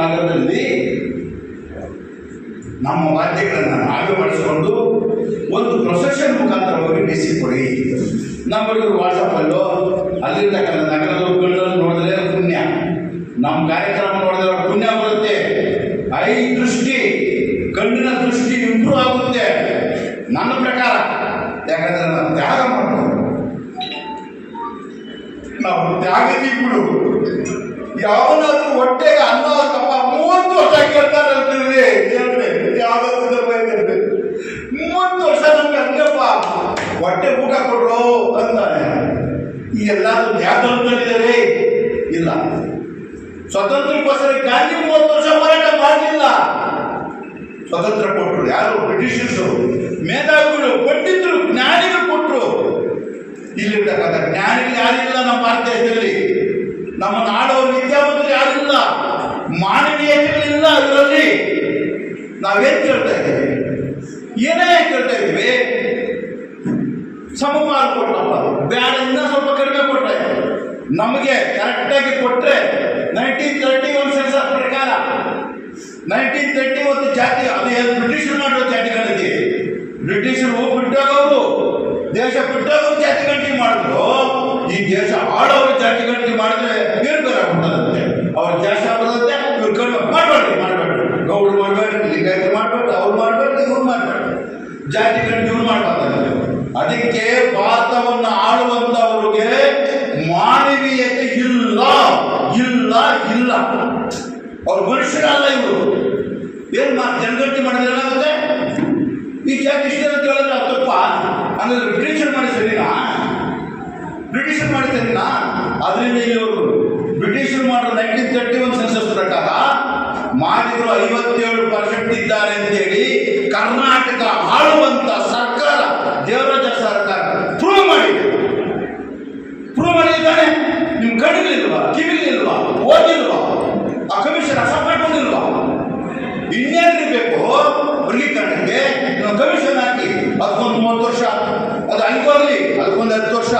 ನಗರದಲ್ಲಿ ನಮ್ಮ ವಾದ್ಯಗಳನ್ನು ನಾವೇ ಬಳಸಿಕೊಂಡು ಒಂದು ಪ್ರೊಸೆಷನ್ ಮುಖಾಂತರ ಹೋಗಿ ಡಿ ಸಿ ಕೊಡಿ. ನಮ್ಮಲ್ಲಿ ವಾಟ್ಸಪ್ಪಲ್ಲೋ, ಅಲ್ಲಿರ್ತಕ್ಕಂಥ ನಗರದ ನೋಡಿದ್ರೆ ಪುಣ್ಯ. ನಮ್ಮ ಕಾರ್ಯಕ್ರಮ ನೋಡಿದ್ರೆ ಪುಣ್ಯ ಬರುತ್ತೆ ಐ ದೃಷ್ಟಿ, ಕಣ್ಣಿನ ದೃಷ್ಟಿ ಇಂಪ್ರೂವ್ ಆಗುತ್ತೆ. ನನ್ನ ಪ್ರಕಾರ, ಯಾಕಂದ್ರೆ ತ್ಯಾಗ ಮಾಡ್ಬೋದು ನಾವು ತ್ಯಾಗದಿಗಳು ಯಾವನಾದ್ರೂ ಹೊಟ್ಟೆಗೆ ಅನ್ನ ತಮ್ಮ ಮೂವತ್ತು ವರ್ಷ ಕೇಳ್ತಾರೆ ಯಾವ್ದಾದ್ರು ಮೂವತ್ತು ವರ್ಷ ನಮ್ಗೆ ಹಂಗಪ್ಪ. ಹೊಟ್ಟೆ ಊಟ ಕೊಡ್ರು ಅಂತಾನೆ. ಈ ಎಲ್ಲಾದ್ರೂ ಅಂತಿದ್ದಾರೆ ಇಲ್ಲ. ಸ್ವತಂತ್ರಕ್ಕೋಸ್ಕರ ಗಾಂಧಿ ಮೂವತ್ತು ವರ್ಷ ಹೋರಾಟ ಮಾಡಲಿಲ್ಲ. ಸ್ವತಂತ್ರ ಕೊಟ್ಟರು ಯಾರು? ಬ್ರಿಟಿಷರ್ಸು. ಮೇಧಾವಿಗಳು, ಪಂಡಿತರು, ಜ್ಞಾನಿಗಳು ಕೊಟ್ಟರು ಇಲ್ಲಿರ್ತಕ್ಕಂಥ ಜ್ಞಾನಿಗಳು ಯಾರಿಲ್ಲ ನಮ್ಮ ಭಾರತ ದೇಶದಲ್ಲಿ. ನಮ್ಮ ನಾಡು ಮಾನವೀಯತೆಗಳಿಲ್ಲ ಅದರಲ್ಲಿ ನಾವೇನು ಕೇಳ್ತಾ ಇದ್ದೀವಿ? ಏನೇ ಕೇಳ್ತಾ ಇದ್ದೀವಿ? ಸಮಪಾಲು ಕೊಟ್ಟಪ್ಪ ಬ್ಯಾಡ ಸ್ವಲ್ಪ ಕಡಿಮೆ ಕೊಟ್ಟ ನಮಗೆ ಕರೆಕ್ಟಾಗಿ ಕೊಟ್ಟರೆ ನೈನ್ಟೀನ್ ತರ್ಟಿ ಒನ್ ಸೆನ್ಸಸ್ ಪ್ರಕಾರ ನೈನ್ಟೀನ್ ತರ್ಟಿ ಒಂದು ಜಾತಿ, ಅದು ಬ್ರಿಟಿಷರು ಮಾಡೋ ಜಾತಿಗಳಿಗೆ? ಬ್ರಿಟಿಷರು ಬಿಟ್ಟಾಗವರು ದೇಶ ಬಿಟ್ಟಾಗ ಜಾತಿ ಗಣತಿ ಮಾಡಿದ್ರು. ಈ ದೇಶ ಆಡೋರು ಜಾತಿ ಗಣತಿ ಮಾಡಿದ್ರೆ ಬೇರೆ ಬೇರೆ ಆಗ್ಬಿಟ್ಟದಂತೆ ಅವ್ರ ದೇಶ ಬರುತ್ತೆ ಇವ್ರು ಕಡಿಮೆ ಮಾಡಬೇಡ್ರಿ ಮಾಡಬೇಡ್ರಿ ಗೌಡ್ರು ಮಾಡಬೇಡ್ರಿ ಲಿಂಗಾಯತರು ಮಾಡಬೇಡ್ರಿ ಅವ್ರು ಮಾಡಬೇಡ್ರಿ ಇವ್ರು ಮಾಡಬೇಡ್ರಿ ಜಾತಿ ಇವ್ರು ಮಾಡಬಾರ್ದಂತೆ ಅದಕ್ಕೆ ಭಾರತವನ್ನು ಆಳುವಂತವರಿಗೆ ಮಾನವೀಯತೆ ಇಲ್ಲ ಇಲ್ಲ ಇಲ್ಲ. ಅವ್ರು ಮನುಷ್ಯರಲ್ಲ ಇವರು. ಏನ್ ಜನಗಟ್ಟಿ ಮಾಡಿದ್ರೆ ಏನಾಗುತ್ತೆ ಈ ಜಾತಿ ಇಷ್ಟ ಅಂತ ಹೇಳಿದ್ರೆ ತಪ್ಪ? ಅಂದ್ರೆ ಬ್ರಿಟಿಷರ್ ಮಾಡಿ ಬ್ರಿಟಿಷರ್ ಮಾಡಿ ಸರಿನಾ ಅದರಿಂದ ಇವರು ಬ್ರಿಟಿಷರು ಮಾಡೋ ನೈನ್ಟೀನ್ ತರ್ಟಿ ಒನ್ ಸೆನ್ಸಸ್ ಪ್ರಕಾರ ಮಾಡಿದ್ರು ಐವತ್ತೇಳು ಪರ್ಸೆಂಟ್ ಇದ್ದಾರೆ ಅಂತೇಳಿ ಕರ್ನಾಟಕ ಆಳುವಂತ ಸರ್ಕಾರ ದೇವರಾಜ ಸರ್ಕಾರ ಪ್ರೂವ್ ಮಾಡಿದೆ. ಪ್ರೂವ್ ಮಾಡಿದ್ದಾನೆ. ನಿಮ್ ಕಡಿಲಿಲ್ವಾ ಕಿವಿಲಿಲ್ವಾ ಓದಿಲ್ವಾ? ಆ ಕಮಿಷನ್ ಅಸಪ್ಪಿಲ್ವಾ ಇನ್ನೇನು ಬೇಕು? ವರ್ಗೀಕರಣಕ್ಕೆ ಕಮಿಷನ್ ಹಾಕಿ. ಅದಕ್ಕೊಂದು ಮೂವತ್ತು ವರ್ಷ. ಅದು ಅನ್ಕೋಗ್ಲಿ ಅದಕ್ಕೊಂದು ಹತ್ತು ವರ್ಷ.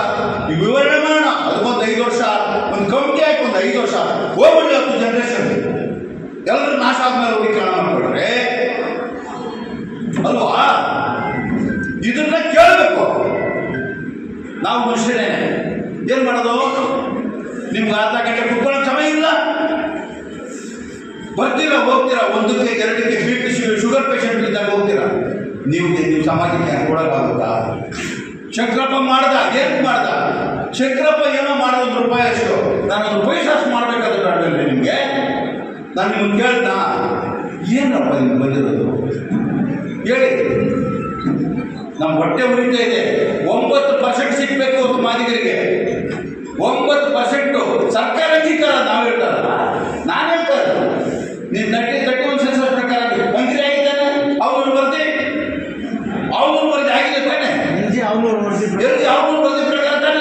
ವಿವರಣೆ ಮಾಡೋಣ. ಅದಕ್ಕೊಂದು ಐದು ವರ್ಷ. ಒಂದು ಕಮಿಟಿ ಹಾಕಿ ಒಂದು ಐದು ವರ್ಷ. ಹೋಗ್ಬಿಡಿ ಹತ್ತು ಜನರೇಷನ್ ಎಲ್ಲರೂ ನಾಶ ಆದ್ಮೇಲೆ ಹೋಗಿ ಕಾರಣ ಮಾಡ್ಕೊಳ್ರೆ. ಅಲ್ವಾ? ಇದನ್ನ ಕೇಳಬೇಕು. ನಾವು ಮನುಷ್ಯನೇ ಏನ್ ಮಾಡೋದು? ನಿಮ್ಗೆ ಅರ್ಧ ಗಂಟೆ ಕುತ್ಕೊಳ್ಳೋ ಸಮಯ ಇಲ್ಲ. ಬರ್ತೀರಾ, ಹೋಗ್ತೀರಾ? ಒಂದಕ್ಕೆ ಎರಡಕ್ಕೆ ಬಿ, ಪಿ ಶುಗರ್ ಪೇಷಂಟ್ ಇದ್ದಾಗ ಹೋಗ್ತೀರಾ? ನೀವು ನೀವು ಸಮಾಜಕ್ಕೆ ಕೊಡೋಕ್ಕಾಗುತ್ತಾ ಶಂಕರಪ್ಪ ಮಾಡ್ದ ಏನು ಮಾಡ್ದ? ಶಂಕರಪ್ಪ ಏನೋ ಮಾಡೋದು ರೂಪಾಯಿ ಅಷ್ಟು. ನಾನು ಅದು ಪೈಸಾಸ್ ಮಾಡಬೇಕಾದ್ರೆ ನಿಮಗೆ ನಾನು ನಿಮ್ಮನ್ನು ಕೇಳ್ತಾ? ಏನಪ್ಪ ನಿಮ್ಗೆ ಬಂದಿರೋದು? ಹೇಳಿ. ನಮ್ಮ ಹೊಟ್ಟೆ ಉರಿತಾ ಇದೆ. ಒಂಬತ್ತು ಪರ್ಸೆಂಟ್ ಸಿಗ್ಬೇಕು ಅಂತ ಮಾದಿಗರಿಗೆ. ಒಂಬತ್ತು ಪರ್ಸೆಂಟು ಸರ್ಕಾರ ಅಂಗೀಕಾರ ನಾವು ಹೇಳ್ತಾರಲ್ಲ. ನಾನು ಹೇಳ್ತಾರೆ ನೀನು ತಟ್ಟಿ ತಟ್ಟಿ ಒಂದು ಸೆನ್ಸಸ್ ಪ್ರಕಾರ ಮಂತ್ರಿ ಆಗಿದ್ದಾನೆ ಅವನು ಬರ್ತಿ ಅವನು ಬರ್ತಿ ಆಗಿದೆ ತಾನೆ. ಅವನು ಬರ್ತಿ ಅವನು ಬರ್ತಿ ಪ್ರಕಾರ ತಾನೆ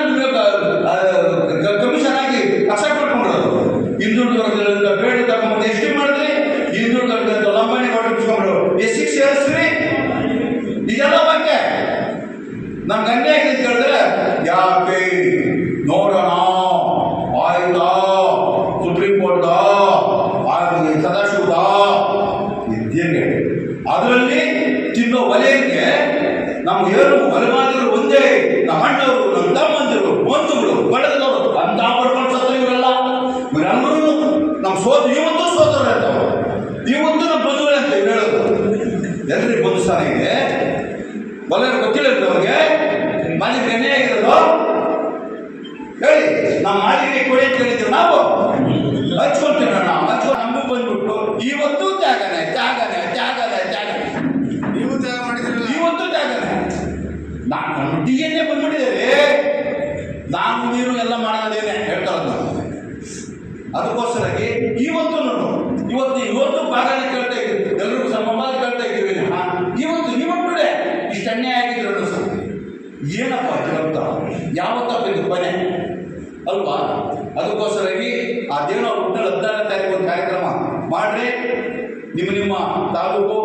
ಕಮಿಷನ್ ಆಗಿ ಅಕ್ಸೆಪ್ಟ್ ಮಾಡ್ಕೊಂಡ್ರು ಹಿಂದುಳಿದ ವರ್ಗದಿಂದ ಬೇಡ ತಗೊಂಡ್ಬಂದು ಎಷ್ಟು ಮಾಡಿದ್ರಿ ಹಿಂದುಳಿದ ವರ್ಗದಿಂದ ಲಂಬಾಣಿ ಹೊರಟಿಸ್ಕೊಂಡ್ರು ಎಷ್ಟು ಸೇರಿಸ್ರಿ ಇದೆಲ್ಲ ಬಗ್ಗೆ ನಮ್ಗೆ ಅನ್ಯಾಯ ಆಗಿದೆ ಅಂತ ಹೇಳಿದ್ರೆ ಯಾಕೆ ನೋಡೋಣ ಆಯ್ತಾ ಸುಪ್ರೀಂ ಕೋರ್ಟ್ ಆಗಲಿ ಸದಾಶಿವದ ಇದ್ದೇನೆ ಅದರಲ್ಲಿ ತಿನ್ನೋ ವಲಯಕ್ಕೆ ನಮ್ಗೆ ಏನು ಒಂದೇ ನಮ್ಮ ಅಣ್ಣವರು ನಮ್ಮ ತಮ್ಮಂದಿರು ಬಂಧುಗಳು ಬಳಗದವರು ಅಂತ ಪಡ್ಕೊಂಡು ಸತ್ರ ಇವರೆಲ್ಲ. ಇವರೆಲ್ಲರೂ ನಮ್ಮ ಸೋದ ಇವತ್ತು ಸೋದರ ಇವತ್ತು ನಮ್ಮ ಬಂಧುಗಳೇ ಅಂತ ಹೇಳೋದು. ಎಲ್ರಿ ಬಂಧು ಇದೆ ಬಲ್ಲರು ಗೊತ್ತಿಲ್ಲ ಅವ್ರಿಗೆ ಮಾಲೀಕ ಎಣ್ಣೆ ಆಗಿರೋದು? ಹೇಳಿ, ನಮ್ಮ ಮಾಲೀಕ ಕೊಡಿ ಅಂತ ಹೇಳಿದ್ರು ನಾವು. ಹಚ್ಕೊಂತೀವಿ ನಾವು ಹಚ್ಕೊಂಡು ನಮಗೂ ಬಂದ್ಬಿಟ್ಟು ಇವತ್ತು ತ್ಯಾಗನೆ ತ್ಯಾಗನೆ ತ್ಯಾಗನೆ ತ್ಯಾಗನೆ ನೀವು ತ್ಯಾಗ ಮಾಡಿದ್ರಲ್ಲ ಇವತ್ತು ತ್ಯಾಗನೆ ನಾನು ಡಿ ಎನ್ ನಾನು ನೀನು ಎಲ್ಲ ಮಾಡೋದೇನೆ ಹೇಳ್ತಾರದು ನಾವು ಅದಕ್ಕೋಸ್ಕರಾಗಿ ಇವತ್ತು ನಾನು ಇವತ್ತು ಇವತ್ತು ಬಾಗಾಣಿ ಕೇಳ್ತಾ ಇದ್ದೀವಿ ಎಲ್ಲರೂ ಸಂಬಂಧ ಕೇಳ್ತಾ ಇದ್ದೀವಿ ಇವತ್ತು ಇವತ್ತು ಇಷ್ಟು ಆಗಿದ್ರು ಸರ್ ಏನಪ್ಪ ಅಂತ ಯಾವತ್ತಪ್ಪ ಇದು ಕೊನೆ? ಅಲ್ವಾ? ಅದಕ್ಕೋಸ್ಕರಾಗಿ ಆ ದೇವರ ಹುಟ್ಟಲು ಹದಿನಾರನೇ ತಾರೀಕು ಒಂದು ಕಾರ್ಯಕ್ರಮ ಮಾಡ್ರಿ. ನಿಮ್ಮ ನಿಮ್ಮ ತಾಲೂಕು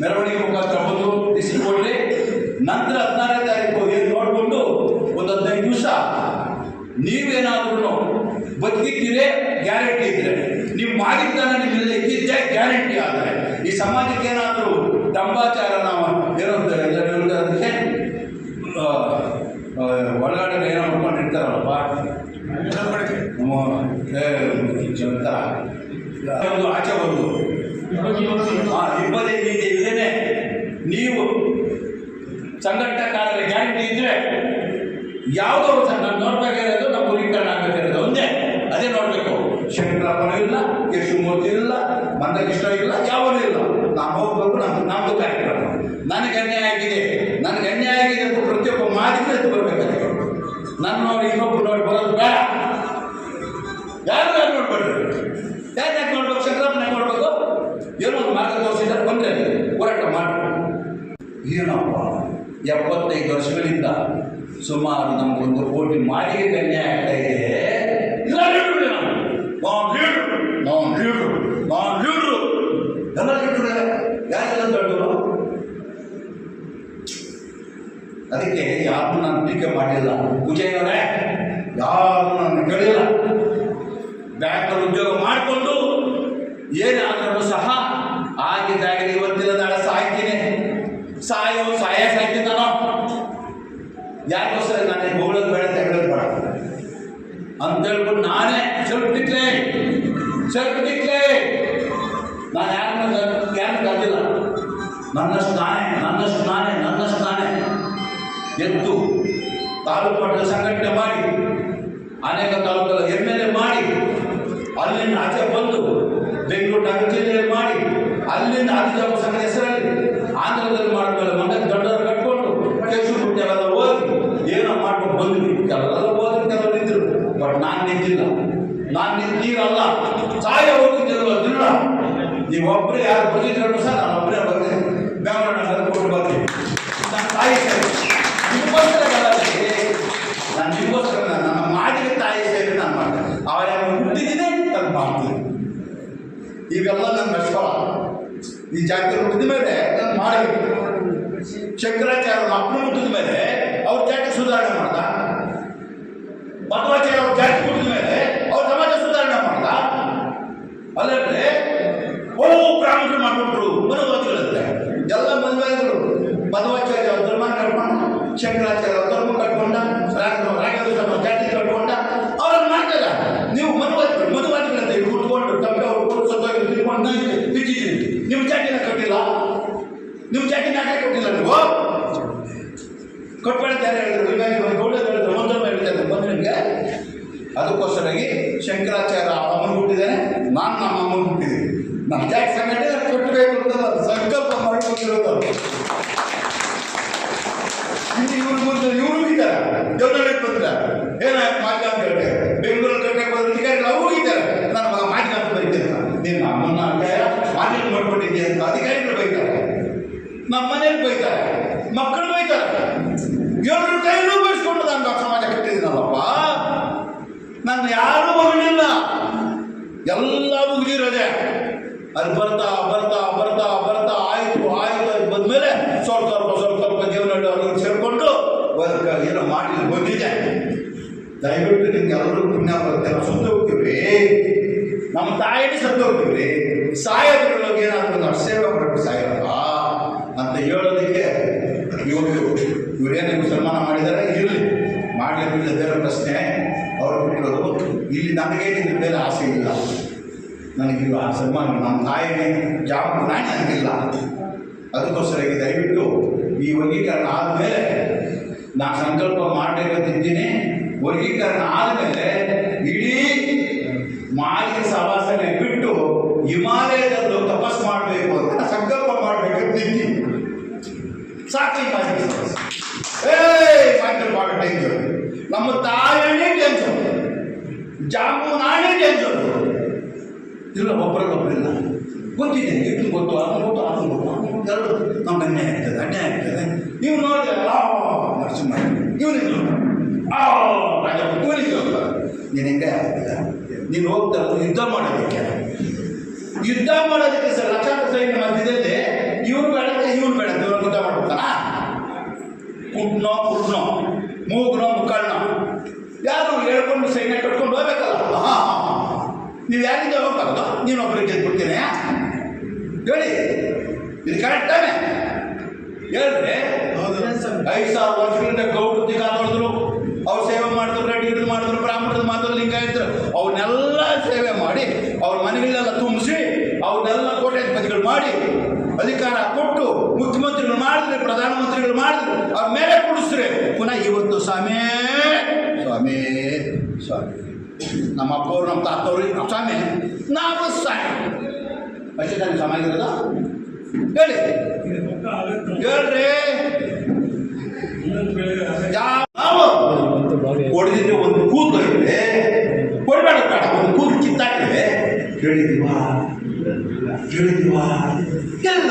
ಮೆರವಣಿಗೆ ಮುಖಾಂತರ ಬಂದು ನಂತರ ಹದಿನಾರನೇ ತಾರೀಕು ಏನು ನೋಡಿಕೊಂಡು ಒಂದು ಹದಿನೈದು ದಿವಸ ನೀವೇನಾದ್ರೂ ಬದುಕಿದ್ದೀರೇ ಗ್ಯಾರಂಟಿ ಇದ್ರೆ. ನೀವು ಮಾಡಿದ್ದಾನ ನಿಮ್ಮಲ್ಲಿ ಇದ್ದಿದ್ದೇ ಗ್ಯಾರಂಟಿ ಆದರೆ. ಈ ಸಮಾಜಕ್ಕೆ ಏನಾದರೂ ದಂಬಾಚಾರ ನಾವು ಏನೋ ಅದಕ್ಕೆ ಒಳಗಡೆ ಏನೋ ಏ, ಒಂಥರ ಆಚೆ ಒಂದು ಆ, ಇಬ್ಬರೇ ನೀತಿ ನೀವು ಸಂಘಟನೆಕಾರರ ಗ್ಯಾರಂಟಿ ಇದ್ರೆ ಯಾವುದೋ ಒಂದು ಸಂಘ ನೋಡ್ಬೇಕಾಗಿರೋದು ನಮ್ಮ ಗುರೀಕರಣ ಆಗ್ಬೇಕಾಗಿರೋದು. ಒಂದೇ, ಅದೇ ನೋಡಬೇಕು. ಶಂಕರಾಪನ ಇಲ್ಲ ಯಶುಮೂರ್ತಿ ಇಲ್ಲ ಮಂದಕೃಷ್ಣ ಇಲ್ಲ, ಯಾವನೂ ಇಲ್ಲ. ನಾವು ಹೋಗ್ಬೇಕು ನಮ್ಮ ನಮ್ಮದು ಕಾರ್ಯಕ್ರಮ ನನಗೆ ಅನ್ಯಾಯ ಆಗಿದೆ. ನನಗೆ ಅನ್ಯಾಯ ಆಗಿದೆ ಅಂತ ಪ್ರತಿಯೊಬ್ಬ ಮಾಡಿದ್ರೆ ಎದ್ದು ಬರ್ಬೇಕಾಗಿದೆ. ನನ್ನ ನೋಡಿ ಇನ್ನೊಬ್ರು ನೋಡಿ ಬರೋದು ಬೇಡ. ಯಾರು ಯಾರು ನೋಡ್ಬೇಡ್ರಿ ಯಾರು ಯಾಕೆ ನೋಡ್ಬೇಕು? ಶಂಕರಪ್ಪನ ನೋಡ್ಬೇಕು? ಏನೋ ಒಂದು ಮಾರ್ಗ ತೋರಿಸಿದ್ದಾರೆ ಬಂದ್ರೆ ಹೋರಾಟ ಮಾಡಬೇಕು. ಏನಪ್ಪ? ಎಪ್ಪತ್ತೈದು ವರ್ಷಗಳಿಂದ ಸುಮಾರು ನಮಗೊಂದು ಕೋಟಿ ಮಾಡಿ ಕನ್ಯೆ ಆಗ್ತಾ ಇದೆ. ಇಲ್ಲ. ಲೀಡ್ರು ನಾನು ಲೀಡ್ರು ನಾನು ಲೀಡ್ರು ನಾನು ಲೀಡ್ರು ಎಲ್ಲ ಲೀಡ್ರು ಯಾರೆಲ್ಲ ದೊಡ್ಡವರು ಅದಕ್ಕೆ ಯಾರು ನಾನು ಟೀಕೆ ಮಾಡಿಲ್ಲ. ವಿಜಯವರೇ ಯಾರು ನಾನು ಕೇಳಿಲ್ಲ. ಬ್ಯಾಂಕ್ ಉದ್ಯೋಗ ಮಾಡಿಕೊಂಡು ಏನಾದರೂ ಸಹ ತಾಲೂಕು ಸಂಘಟನೆ ಮಾಡಿ, ಅನೇಕ ತಾಲೂಕಲ್ಲಿ ಎಂ ಎಲ್ ಎ ಮಾಡಿ, ಅಲ್ಲಿಂದ ಆಚೆ ಬಂದು ಬೆಂಗಳೂರು ನಗರ ಜಿಲ್ಲೆಯಲ್ಲಿ ಮಾಡಿ, ಅಲ್ಲಿಂದ ಆದಿಜಾಪ ಸಂಘದ ಹೆಸರಲ್ಲಿ ಆಂಧ್ರದಲ್ಲಿ ಮಾಡಿದ್ಮೇಲೆ ಮನೆಗೆ ದೊಡ್ಡವರು ಕಟ್ಕೊಂಡು ಕೇಶವ ಕೆಲವೆಲ್ಲ ಓದಿ ಏನೋ ಮಾಡ್ಕೊಂಡು ಬಂದ್ವಿ. ಕೆಲವೆಲ್ಲ ಓದಿ ಕೆಲವರು ನಿಂತರು ಬಟ್ ನಾನು ನಿಂತಿಲ್ಲ. ನಾನು ನಿಂತೀರಲ್ಲ ತಾಯಿ ಹೋಗಿದ್ದಿರಲ್ಲ ದಿನ. ನೀವು ಒಬ್ಬರೇ ಯಾರು ಬಂದಿದ್ರು ಸಹ ನಾನು ಒಬ್ಬರೇ ಬರ್ತೀನಿ ಬೆಂಗಳೂರು ನಗರ ಕೊಟ್ಟು ಬರ್ತೀನಿ ನಾನು ತಾಯಿ ಸೇವೆ ನಿಮಗೋಸ್ಕರ ಬರೋದಕ್ಕೆ ನಾನು ನಿಮಗೋಸ್ಕರ ನಾನು ನನ್ನ ಮಾಡಿದ ತಾಯಿ ಸೇವೆ ನಾನು ಮಾಡ್ತೇನೆ ಅವರ ಹುಟ್ಟಿದ್ದೀನಿ ನಾನು ಮಾಡ್ತೀನಿ ಇವೆಲ್ಲ ನನ್ನ ನಡ್ಸ್ಕೊಳ ಈ ಜಾತಿ ಹುಟ್ಟಿದ ಮೇಲೆ ನಾನು ಮಾಡಿ ಶಂಕರಾಚಾರ್ಯ ಮಕ್ಕಳು ಹುಟ್ಟಿದ ಮೇಲೆ ಅವ್ರ ಜಾತಿ ಸುಧಾರಣೆ ಮಾಡ್ದ. ಮಧ್ವಾಚಾರ್ಯ ಅವ್ರ ಜಾತಿ ಹುಟ್ಟಿದ ಮೇಲೆ ಅವ್ರ ಸಮಾಜ ಸುಧಾರಣೆ ಮಾಡ್ದ. ಅಲ್ಲದೆ ಓ ಪ್ರಾಮುಖ್ಯ ಮಾಡಿಕೊಟ್ರು ಮನೋವಾದಿಗಳಂತೆ ಎಲ್ಲ ಮದುವೆಗಳು ಮಧ್ವಾಚಾರ್ಯ ಧರ್ಮ ಶಂಕರಾಚಾರ್ಯ ಅವ್ರ ಧರ್ಮ ಕಟ್ಕೊಂಡ ರಾಘವ ರಾಘವೇಂದ್ರ ಅವ್ರ ಜಾತಿ ಕಟ್ಕೊಂಡ ಅವ್ರನ್ನ ಮಾಡ್ತಾರೆ ನೀವು ಮನುವಾದಿಗಳು ಮನುವಾದಿಗಳಂತ ಇಲ್ಲಿ ಕುತ್ಕೊಂಡು ತಪ್ಪೆ ಹುಡ್ಕೊಂಡು ಸತ್ತೋಗಿ ತಿಳ್ಕೊಂಡು ಬಿಚ್ಚಿದ್ದೀರಿ ನಿಮ್ಮ ಜಾತಿನ ಕಟ್ಟಿಲ್ಲ ನಿಮ್ಮ ಜಾಕೆಟ್ ಯಾಕೆ ಕೊಟ್ಟಿಲ್ಲ ನೀವು? ಕೊಟ್ಬೇಡ ಅದಕ್ಕೋಸ್ಕರ ಶಂಕರಾಚಾರ್ಯ ಅಮ್ಮನ ಹುಟ್ಟಿದ್ದಾನೆ ನಾನು ನಮ್ಮ ಅಮ್ಮನ ಹುಟ್ಟಿದ್ದೀನಿ ನಮ್ಮ ಜಾಕೆಟ್ ಸಂಘಟನೆ ಕಟ್ಟಬೇಕು ಅಂತ ನಾನು ಸಂಕಲ್ಪ ಮಾಡ್ಕೊಂಡಿರೋದು ಇಲ್ಲಿ ಇವ್ರು ಮುಂದೆ ಇವರು ಇದ್ದಾರೆ ಜೊತೆಗೆ ಬಂದ್ರೆ ಏನಾಯ್ತು ಮಾಜಿ ಅಂತ ಹೇಳ್ತಾರೆ ಬೆಂಗಳೂರು ಕಟ್ಟಕ್ಕೆ ಬಂದ ಅಧಿಕಾರಿಗಳು ಅವ್ರು ಇದ್ದಾರೆ ನನ್ನ ಮಗ ಮಾಜಿ ಅಂತ ಬೈತಾರೆ ನಿನ್ನ ಅಮ್ಮನ ಅನ್ಯಾಯ ಮಾಜಿ ಮಾಡ್ಕೊಂಡಿದ್ದೆ ಅಂತ ಅಧಿಕಾರಿಗಳು ಬೈತಾರೆ ನಮ್ಮ ಮನೇಲಿ ಬೈತಾರೆ ಮಕ್ಕಳು ಬೈತಾರೆ ಎಲ್ಲರೂ ಕೈಲೂ ಬಯಸ್ಕೊಂಡು ನಾನು ಸಮಾಜ ಕಟ್ಟಿದ್ದೀನಲ್ಲಪ್ಪ ನನ್ನ ಯಾರೂ ಹೊಗಳಿಲ್ಲ ಎಲ್ಲ ಮುಗಿದಿರೋದೆ ಅದು ಬರ್ತಾ ಬರ್ತಾ ಬರ್ತಾ ಬರ್ತಾ ಆಯ್ತು ಆಯ್ತು ಅದು ಬಂದ್ಮೇಲೆ ಸ್ವಲ್ಪ ಸ್ವಲ್ಪ ಸ್ವಲ್ಪ ಸ್ವಲ್ಪ ಜೀವನ ಅವ್ರಿಗೆ ಸೇರಿಕೊಂಡು ಬದುಕ ಏನೋ ಮಾಡಿ ಬಂದಿದೆ ದಯವಿಟ್ಟು ನಿಮ್ಗೆ ಎಲ್ಲರೂ ಪುಣ್ಯ ಬರುತ್ತೆ ನಾವು ಸುತ್ತ ಹೋಗ್ತೀವಿ ನಮ್ಮ ತಾಯಿನೇ ಸತ್ತು ಹೋಗ್ತೀವಿ ಸಾಯೋದ್ರೊಳಗೆ ಏನಾದ್ರು ನಾವು ಸೇವೆ ಮಾಡಬೇಕು ಸಾಯಲ್ಲ ಅಂತ ಹೇಳೋದಕ್ಕೆ ಇವತ್ತು ಇವರೇನು ಸನ್ಮಾನ ಮಾಡಿದ್ದಾರೆ ಇರಲಿ. ಮಾಡಲಿಕ್ಕೆ ಬೇರೆ ಪ್ರಶ್ನೆ. ಅವರು ಬಿಟ್ಟಿರೋದು ಇಲ್ಲಿ ನನಗೆ ಇದ್ರ ಮೇಲೆ ಆಸೆ ಇಲ್ಲ. ನನಗೆ ಆ ಸನ್ಮಾನ ನಮ್ಮ ತಾಯಿನೇ ನಾಯಿ ನನಗಿಲ್ಲ ಅದಕ್ಕೋಸ್ಕರ ಈಗ ದಯವಿಟ್ಟು ಈ ವರ್ಗೀಕರಣ ಆದಮೇಲೆ ನಾನು ಸಂಕಲ್ಪ ಮಾಡಬೇಕಂತಿದ್ದೀನಿ ವರ್ಗೀಕರಣ ಆದಮೇಲೆ ಇಡೀ ಮಾಲಿಕ ಸವಾಸನೆ ಬಿಟ್ಟು ಹಿಮಾಲಯದಲ್ಲೂ ತಪಸ್ ಮಾಡಬೇಕು ಅಂತ ನಾನು ಸಂಕಲ್ಪ ಮಾಡಬೇಕಂತ ನಿಂತೀನಿ ಸಾಕು ಈ ಮಾಲಿಕ ಸವಾಸ ಏಯ್ ಮಾತ್ರ ಭಾಳ ಡೇಂಜರ್ ನಮ್ಮ ತಾಯನೇ ಡೇಂಜರ್ ಜಾಂಬೂನಾನೇ ಡೇಂಜರ್ ಇಲ್ಲ ಒಬ್ಬರಿಗೊಬ್ಬರಿಲ್ಲ ಗೊತ್ತಿದೆ ಇದು ಗೊತ್ತು ಅದನ್ನು ಗೊತ್ತು ಅದನ್ನು ಗೊತ್ತು. ಎರಡು ನಮ್ಮ ಅನ್ಯಾಯ ಆಗ್ತದೆ ಅನ್ಯಾಯ ಆಗ್ತದೆ. ನೀವು ನೋಡಿದ್ರೆ, ಆ, ನರಸಿಂಹ. ಇವನಿಗೆ ಆ, ರಾಜ ಇವನಿಗೆ ನೀನು ಹೆಂಗೆ ಆಗ್ತದೆ ನೀನು ಹೋಗ್ತಾ ಯುದ್ಧ ಮಾಡೋದಕ್ಕೆ. ಯುದ್ಧ ಮಾಡೋದಕ್ಕೆ ಸರ್, ಲಕ್ಷಾಂತರ ಸೈನ್ಯ ಮಧ್ಯದಲ್ಲಿ ಇವ್ರು ಬೇಡ ಇವ್ನು ಬೇಡ ಇವ್ರು ಯುದ್ಧ ಮಾಡ್ಬಿಡ್ತಾನ ಕುಟ್ನೋ ಕುಟ್ನೋ ಮೂಗ್ನೋ ಮುಕ್ಕಳ್ನೋ ಯಾರು ಹೇಳ್ಕೊಂಡು ಸೈನ್ಯ ಕಟ್ಕೊಂಡು ಹೋಗ್ಬೇಕಲ್ಲ ನೀವು ಯಾರಿಂದ ಹಿಂದೆ ಹೋಗ್ಬಾರ್ದು ನೀನೊಬ್ಬರಿಗೆ ಕೊಡ್ತೀನಿ? ಹೇಳಿ. ಇದು ಕರೆಕ್ಟ್ ತಾನೆ? ಹೇಳ್ರಿ ಹೌದು. ಐದು ಸಾವಿರ ವರ್ಷಗಳಿಂದ ಗೌಡ್ರು ತಿಗ ನೋಡಿದ್ರು ಅವ್ರು ಸೇವೆ ಮಾಡಿದ್ರು ರೆಡ್ಡಿಗಳು ಮಾಡಿದ್ರು ಬ್ರಾಹ್ಮಣರು ಮಾಡಿದ್ರು ಲಿಂಗಾಯತರು. ಅವನ್ನೆಲ್ಲ ಸೇವೆ ಮಾಡಿ ಅವ್ರ ಮನೆಗಳನ್ನೆಲ್ಲ ತುಂಬಿಸಿ ಅವ್ರನ್ನೆಲ್ಲ ಕೋಟ್ಯಾಧಿಪತಿಗಳು ಮಾಡಿ ಅಧಿಕಾರ ಕೊಟ್ಟು ಮುಖ್ಯಮಂತ್ರಿಗಳು ಮಾಡಿದ್ರೆ ಪ್ರಧಾನಮಂತ್ರಿಗಳು ಮಾಡಿದ್ರು ಅವ್ರ ಮೇಲೆ ಕುಡಿಸ್ರೆ. ಪುನಃ ಇವತ್ತು ಸ್ವಾಮಿ ಸ್ವಾಮಿ ಸ್ವಾಮಿ. ನಮ್ಮ ಅಪ್ಪವ್ರು ನಮ್ಮ ತಾತವ್ರು ಸ್ವಾಮಿ. ನಾವು ಅಷ್ಟೇ ತಾನೇ ಸ್ವಾಮಿ ಆಗಿರೋದು ಹೇಳಿ. ಹೇಳ್ರಿ. ನಾವು ಹೊಡೆದಿದ್ರೆ ಒಂದು ಕೂದಲು ಇದೆ ಕೊಡಬೇಡ ಬೇಡ, ಒಂದು ಕೂದಲು ಕಿತ್ತಾಕಿದೆ ಕೇಳಿದೀವಾ ಕೇಳಿದೀವಾ ಎಲ್ಲ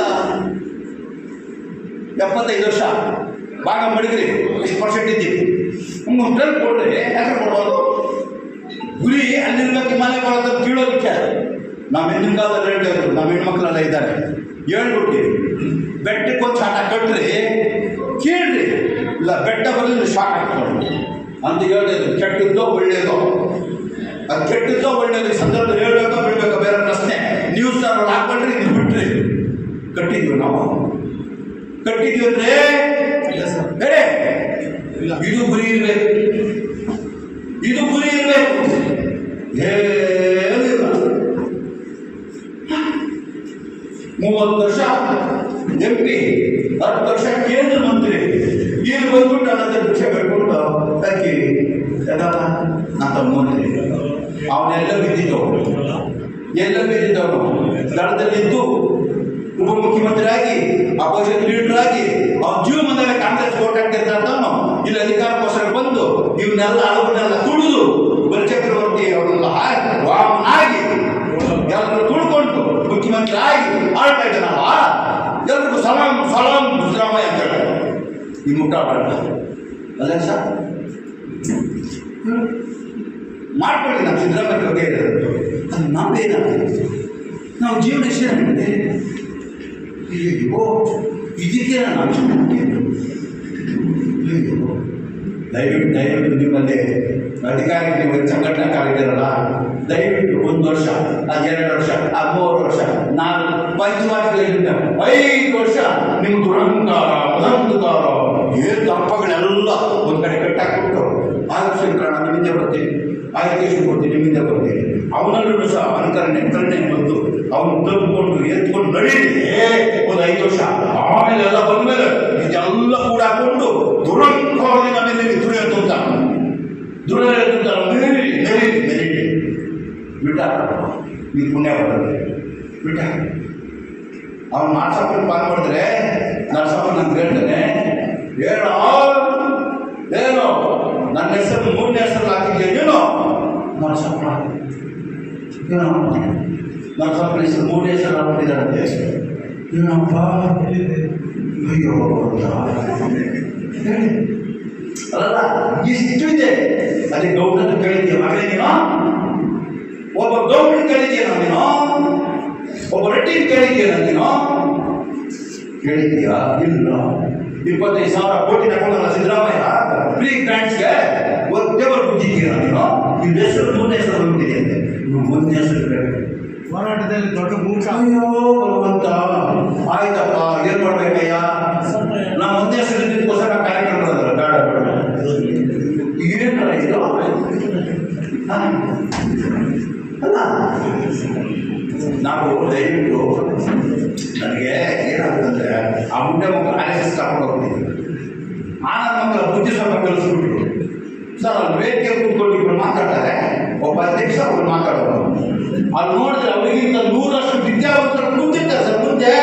ಎಪ್ಪತ್ತೈದು ವರ್ಷ. ಭಾಗ ಮಡಗ್ರಿ. ಎಷ್ಟು ಪರ್ಸೆಂಟ್ ಇದ್ದೀವಿ ಮುಂದೆ ಕೊಡ್ರಿ. ಹೆಸರು ಕೊಡ್ಬೋದು? ಗುರಿ ಅಲ್ಲಿರ್ಬೇಕು ಮನೆ ಪರ್ವತ ಕೀಳೋದಕ್ಕೆ ನಾವು ಹಿಂದಿನ ಕಾಲದಲ್ಲಿ ಹೇಳಿದ್ರು ನಮ್ಮ ಹೆಣ್ಮಕ್ಳೆಲ್ಲ ಇದ್ದಾರೆ. ಹೇಳ್ಬಿಟ್ಟು ಬೆಟ್ಟಕ್ಕೆ ಒಂದು ಶಾಟ ಕಟ್ಟ್ರಿ ಕೀಳ್ರಿ. ಇಲ್ಲ, ಬೆಟ್ಟ ಬರಲಿ ಶಾಟ್ ಹಾಕ್ಕೊಂಡು ಅಂತ ಹೇಳಿದ್ರು. ಕೆಟ್ಟದ್ದೋ ಒಳ್ಳೇದೋ. ಅದು ಕೆಟ್ಟದ್ದೋ ಒಳ್ಳೇದು ಈ ಸಂದರ್ಭದಲ್ಲಿ ಹೇಳ್ಬೇಕೋ ಬಿಡ್ಬೇಕೋ ಬೇರೆ ಪ್ರಶ್ನೆ. ನ್ಯೂಸ್ ಚಾನಲ್ ಹಾಕೊಂಡ್ರಿ ಇದು ಬಿಟ್ರಿ. ಕಟ್ಟಿದ್ವಿ ನಾವು. ಕಟ್ಟಿದ್ವಿ ಅಂದ್ರೆ ಬೇರೆ. ಇಲ್ಲ. ಇದು ಗುರಿ ಇರಬೇಕು. ಇದು ಗುರಿ ಇರಬೇಕು. ಏನಿಲ್ಲ ಮೂವತ್ತು ವರ್ಷ ಎಂ ಪಿ, ಹತ್ತು ವರ್ಷ ಕೇಂದ್ರ ಮಂತ್ರಿ. ಇಲ್ಲಿ ಬಂದ್ಬಿಟ್ಟು ನನ್ನ ಭಿಕ್ಷೆ ಬೆಳ್ಕೊಂಡು ಅಕ್ಕಿ ಯದಪ್ಪ ಅಂತ ಮಂತ್ರಿ ಅವನೆಲ್ಲ ಬಿದ್ದಿದ್ದವು ಎಲ್ಲ ಬಿದ್ದಿದ್ದವನು. ದಳದಲ್ಲಿದ್ದು ಉಪಮುಖ್ಯಮಂತ್ರಿ ಆಗಿ ಅಪೋಸಿಷನ್ ಲೀಡರ್ ಆಗಿ ಅವ್ನ ಜೀವನದಲ್ಲಿ ಕಾಂಗ್ರೆಸ್ ಓಟ್ ಹಾಕ್ತಿರ್ತಾನು ಇಲ್ಲಿ ಅಧಿಕಾರಕ್ಕೋಸ್ಕರ ಬಂದು ಇವನ್ನೆಲ್ಲ ಅಳವನ್ನೆಲ್ಲ ತುಳಿದು ಬಲಚಕ್ರವರ್ತಿ ಅವರೆಲ್ಲ ವಾಮನಾಗಿ ಎಲ್ಲರೂ ತುಳ್ಕೊಂಡು ಮುಖ್ಯಮಂತ್ರಿ ಆಗಿ ಆಳ್ತಾ ಇದ್ದಾನಲ್ಲ ಎಲ್ರಿಗೂ ಸಲಾಂ ಸಲಾಂ, ಸಿದ್ದರಾಮಯ್ಯ ಅಂತ ಹೇಳಿ ಈ ಮುಟ್ಟಾಟ ಅಲ್ಲ ಸರ್? ಮಾಡ್ಕೊಳ್ಳಿ, ನಮ್ಮ ಸಿದ್ದರಾಮಯ್ಯ ಬಗ್ಗೆ ಇರೋದು ಅದು ನಮ್ದೇನಾಗ್ತದೆ ನಾವು ಜೀವನ ಎಷ್ಟೇ ಅಯ್ಯೋ ಇದಕ್ಕೆ ನಾನು ಅಯ್ಯೋ ದಯವಿಟ್ಟು ದಯವಿಟ್ಟು ನಿಮ್ಮಲ್ಲಿ ಅಧಿಕಾರಿ ನೀವು ಸಂಘಟನಾಕಾರಿದ್ದೀರಲ್ಲ ದಯವಿಟ್ಟು ಒಂದು ವರ್ಷ ಅದು ಎರಡು ವರ್ಷ, ಆ ಮೂರು ವರ್ಷ ನಾನು ಪಂಚವಾಟಿಗಳಿಂದ ಐದು ವರ್ಷ ನಿಮ್ಮ ದುರಂಕಾರ ಅಲಂಕಾರ ಏನು ತಪ್ಪಗಳೆಲ್ಲ ಒಂದು ಕಡೆ ಕಟ್ಟಾಕ್ಬಿಟ್ಟು ಕಾರಣ ನಿಮ್ಮಿಂದ ಬರ್ತೀನಿ ಆಯುಷ್ಯ ಕೊಡ್ತೀನಿ ನಿಮ್ಮಿಂದ ಬರ್ತೀನಿ. ಅವನಲ್ಲೂ ಸಹ ಅನುಕರಣೆ, ಕರುಣೆ ಬಂದು ಅವನು ತಲುಪಿಕೊಂಡು ಎತ್ಕೊಂಡು ನಡೀಲಿ. ಒಂದು ಐದು ವರ್ಷ ಆಮೇಲೆ ಎಲ್ಲ ಬಂದ್ಮೇಲೆ ಇದೆಲ್ಲ ಕೂಡ ಹಾಕೊಂಡು ದುರಂಕಾರದಿಂದ ಮೇಲೆ ದುಡಿಯೋದು ಅಂತ ದುಡಿಯೋದು ಅಂತ ಮೇರಿ ಮೇರಿ ಮೇರಿ ಬಿಟ್ಟ. ನೀ ಪುಣ್ಯ ಬರ್ತದೆ ಬಿಟ್ಟ. ಅವನು ಮಾತಾಡ್ಕೊಂಡು ಪಾಲ್ ಮಾಡಿದ್ರೆ ನರಸಪ್ಪ ನಂಗೆ ಹೇಳ್ತಾನೆ ಹೇಳ ಏನು ನನ್ನ ಹೆಸರು ಮೂರನೇ ಹೆಸರು ಹಾಕಿದ್ಯಾ ನೀನು ನರಸಪ್ಪ ಏನೋ ನರಸಪ್ಪನ ಹೆಸರು ಮೂರನೇ ಹೆಸರು ಹಾಕ್ಬಿಟ್ಟಿದ್ದಾರಂತೆ ಏನಪ್ಪ ಅಯ್ಯೋ ಹೇಳಿ ಅಲ್ಲ ಇಷ್ಟು ಇದೆ ಅಲ್ಲಿ ಗೌಡನ ಕೇಳಿದ್ಯಾ ಮಗಳೇ ನೀನು ಒಬ್ಬ ಗೌಡನ ಕೇಳಿದ್ಯಾ ನೀನು ಒಬ್ಬ ರೆಡ್ಡಿನ ಕೇಳಿದ್ಯಾ ನೀನು ಕೇಳಿದ್ಯಾ ಇಲ್ಲ ಇಪ್ಪತ್ತೈದು ಸಾವಿರ ಕೋಟಿ ತಗೊಂಡಲ್ಲ ಸಿದ್ದರಾಮಯ್ಯ ಫ್ರೀ ಗ್ರಾಂಟ್ಸ್ಗೆ ಒಂದೇ ಒಂದು ಬುದ್ಧಿದ್ದೀರಾ ನೀನು ನಿಮ್ಮ ಹೆಸರು ಮೂರನೇ ಹೆಸರು ಬಂದಿದೆ ಅಂತೆ ನೀವು ಮುಂದಿನ ಹೆಸರು ಬೇಕು ಹೋರಾಟದಲ್ಲಿ ದೊಡ್ಡ ಅಯ್ಯೋ, ಭಗವಂತ. ಆಯ್ತಪ್ಪ ಏನ್ ಮಾಡ್ಬೇಕಯ್ಯ ನಾವು ಒಂದೇ ಇದಕ್ಕೋಸ್ಕರ ಕಾರ್ಯಕ್ರಮ ನಾವು ದಯವಿಟ್ಟು ನನಗೆ ಏನಾಗುತ್ತಂದ್ರೆ ಆ ಮುಂದೆ ಮಕ್ಕಳು ಆರ್ ಎಸ್ ಎಸ್ ಕರ್ಕೊಂಡು ಹೋಗ್ತಿದ್ವಿ ಆ ಮಕ್ಕಳ ಬುದ್ಧಿ ಸ್ವಲ್ಪ ಕಲಿಸ್ಬಿಟ್ರು. ಸರ್, ಅಲ್ಲಿ ವೇದಿಕೆ ಕೂತ್ಕೊಂಡು ಇಬ್ರು ಮಾತಾಡ್ತಾರೆ. ಒಬ್ಬ ಅಧ್ಯಕ್ಷ, ಅವ್ರು ಮಾತಾಡೋದು ಅಲ್ಲಿ ನೋಡಿದ್ರೆ ಸರ್, ಮುಂದೆ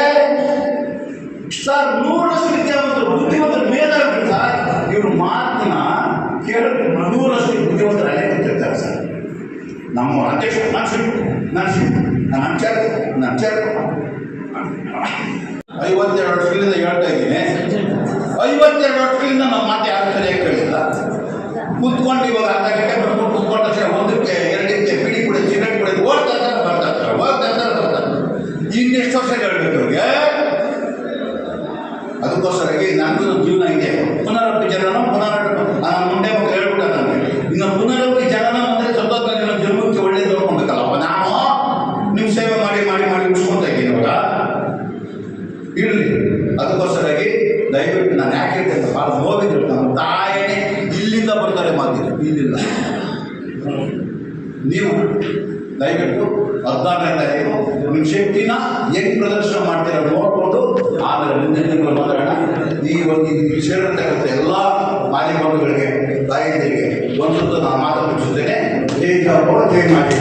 ಸರ್ ವಿದ್ಯಾವಂತರು ಬುದ್ಧಿವಂತರು ಸರ್. ಇವ್ರ ಮಾತನ್ನ ಕೂತಿರ್ತಾರೆ ಸರ್. ನಮ್ಮ ಅಧ್ಯಕ್ಷ ನಾನು ನಾನು ನಾನು ಅಂಚಾರ ನಾನು ಅಂಚಾರ ಐವತ್ತೆರಡು ವರ್ಷಗಳಿಂದ ಹೇಳ್ತಾ ಇದ್ದೀನಿ. ಐವತ್ತೆರಡು ವರ್ಷಗಳಿಂದ ನಮ್ಮ ಮಾತು ಯಾರು ಸರಿಯಾಗಿ ಕೇಳಿಲ್ಲ. ಕುತ್ಕೊಂಡು ಇವಾಗ ಅರ್ಧ ಗಂಟೆ ಬರ್ಕೊಂಡು ಎಷ್ಟು ವರ್ಷ ಹೇಳ್ಬೇಕು ಅವ್ರಿಗೆ. ಅದಕ್ಕೋಸ್ಕರಾಗಿ ನನಗೂ ಜೀವನ ಇದೆ. ಪುನರಪ್ಪಿ ಜನನ ಪುನರ ಮುಂದೆ ಹೇಳ್ಬಿಟ್ಟ ನನಗೆ ಇನ್ನು ಪುನರಪ್ಪಿ ಜನನ ಅಂದರೆ ಸ್ವಲ್ಪ ನಿಮ್ಮ ಜನ್ಮಕ್ಕೆ ಒಳ್ಳೇದು ನೋಡ್ಕೊಬೇಕಲ್ಲಪ್ಪ ನಾನು ನಿಮ್ಮ ಸೇವೆ ಮಾಡಿ ಮಾಡಿ ಮಾಡಿ ಉಳಿಸ್ಕೊತಾ ಇದ್ದೀನಿ ಅವರ ಇರಲಿ. ಅದಕ್ಕೋಸ್ಕರಾಗಿ ದಯವಿಟ್ಟು ನಾನು ಯಾಕೆ ಹೇಳ್ತೇನೆ ಭಾಳ ನೋವಿದ್ರು. ನನ್ನ ತಾಯಿನೇ ಇಲ್ಲಿಂದ ಬರ್ತಾರೆ ಮಾತಿದ್ರು. ಇಲ್ಲಿಲ್ಲ. ನೀವು ದಯವಿಟ್ಟು ಹದಿನಾರನೇ ತಾರೀಕು ನಿಮ್ಮ ಶಕ್ತಿನ ಹೆಂಗ್ ಪ್ರದರ್ಶನ ಮಾಡ್ತೀರ ನೋಡ್ಕೊಂಡು ಆಮೇಲೆ ಮುಂದೆ ಮಾತಾಡೋಣ. ಈ ಒಂದು ಸೇರಿರ್ತಕ್ಕಂಥ ಎಲ್ಲ ಮಾಧ್ಯಮಗಳಿಗೆ ತಾಯಿಗಳಿಗೆ ಒಂದು ನಾನು ಮಾತು ಮುಗಿಸುತ್ತೇನೆ. ಜೈ ಜಾಬ್ ಜೈ ಮಾಡಿ